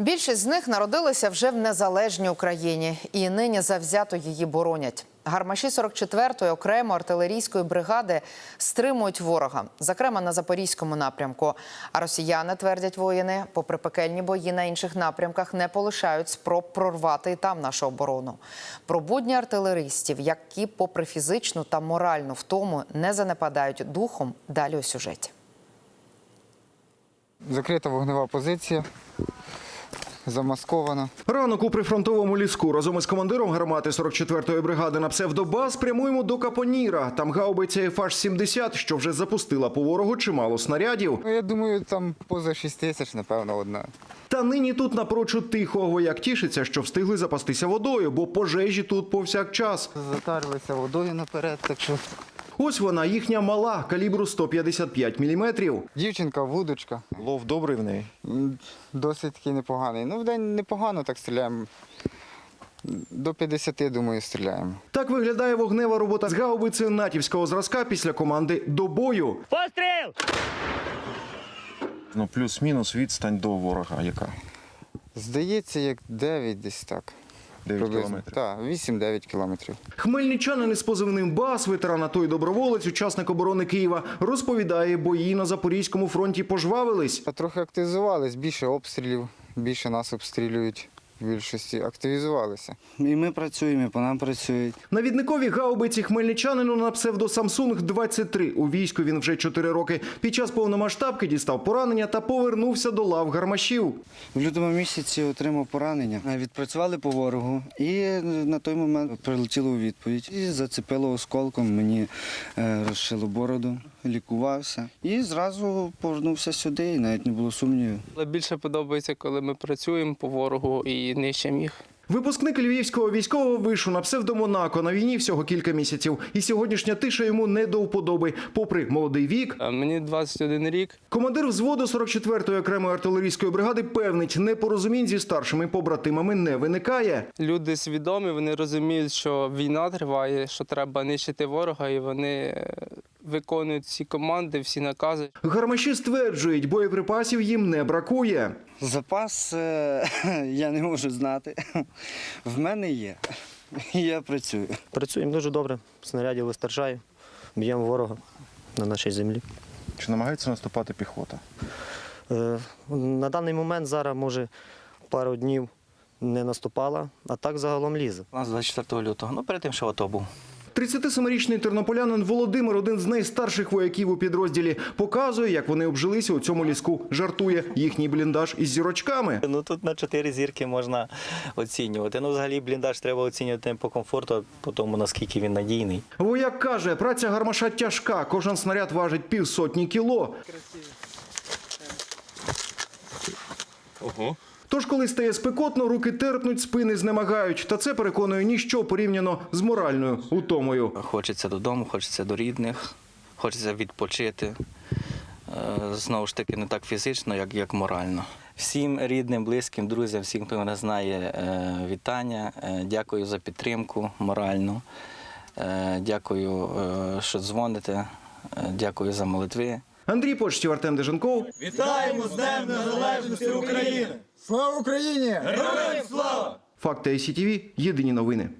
Більшість з них народилися вже в незалежній Україні і нині завзято її боронять. Гармаші 44-ї окремо артилерійської бригади стримують ворога, зокрема на запорізькому напрямку. А росіяни твердять воїни, попри пекельні бої на інших напрямках, не полишають спроб прорвати і там нашу оборону. Про будні артилеристів, які, попри фізичну та моральну втому, не занепадають духом. Далі у сюжеті. Закрита вогнева позиція, замаскована. Ранок у прифронтовому ліску разом із командиром гармати 44-ї бригади на псевдобас прямуємо до Капоніра. Там гаубиця FH-70, що вже запустила по ворогу чимало снарядів. Ну, я думаю, там поза 6 тисяч, напевно, одна. Та нині тут напрочуд тихого, як тішиться, що встигли запастися водою, бо пожежі тут повсякчас. Затарилися водою наперед, так що Ось вона, їхня мала, калібру 155 мм. дівчинка, вудочка. Лов добрий в неї. Досить таки непоганий. Ну, вдень непогано так стріляємо. До 50, думаю, стріляємо. Так виглядає вогнева робота з гаубиці натівського зразка після команди до бою. Ну, плюс-мінус відстань до ворога, яка? Здається, як 9 десь так. 9 Приблизно. кілометрів. Так, 8-9 кілометрів. Хмельничанин із позивним БАС, ветеран АТО і доброволець, учасник оборони Києва, розповідає, бої на Запорізькому фронті пожвавились. А трохи активізувались, більше обстрілів, більше нас обстрілюють більшості. Активізувалися. І ми працюємо, і по нам працюють. Навідникові гаубиці хмельничанину на псевдо Samsung 23 У війську він вже 4 роки. Під час повномасштабки дістав поранення та повернувся до лав гармашів. В лютому місяці отримав поранення. Відпрацювали по ворогу, і на той момент прилетіло у відповідь. І зацепило осколком, мені е, розшило бороду, лікувався. І зразу повернувся сюди, і навіть не було сумнівів. Але більше подобається, коли ми працюємо по ворогу і нищимо їх. Випускник львівського військового вишу на псевдо Монако на війні всього кілька місяців. І сьогоднішня тиша йому не до вподоби. Попри молодий вік, Мені 21 рік. командир взводу 44-ї окремої артилерійської бригади певнить, непорозумінь зі старшими побратимами не виникає. Люди свідомі, вони розуміють, що війна триває, що треба нищити ворога, і вони е, виконують всі команди, всі накази. Гармаші стверджують, боєприпасів їм не бракує. Запас е, я не можу знати. В мене є. Я працюю. Працюємо дуже добре, снарядів вистачає, б'ємо ворога на нашій землі. Чи намагається наступати піхота? Е, На даний момент зараз, може, пару днів не наступала, а так загалом лізе. У нас 24 лютого. Ну, перед тим, що в АТО був. 37-річний тернополянин Володимир, один з найстарших вояків у підрозділі, показує, як вони обжилися у цьому ліску. Жартує їхній бліндаж із зірочками. Ну тут на чотири зірки можна оцінювати. Ну, взагалі, бліндаж треба оцінювати по комфорту, по тому, наскільки він надійний. Вояк каже, праця гармаша тяжка. Кожен снаряд важить півсотні кіло. Тож, коли стає спекотно, руки терпнуть, спини знемагають. Та це переконує ніщо порівняно з моральною утомою. Хочеться додому, хочеться до рідних, хочеться відпочити. Е, Знову ж таки, не так фізично, як, як морально. Всім рідним, близьким, друзям, всім, хто мене знає, е, вітання. Е, Дякую за підтримку моральну. Дякую, що дзвоните. Дякую за молитви. Андрій Почтів, Артем Деженков. Слава Україні! Факти ICTV. Єдині новини.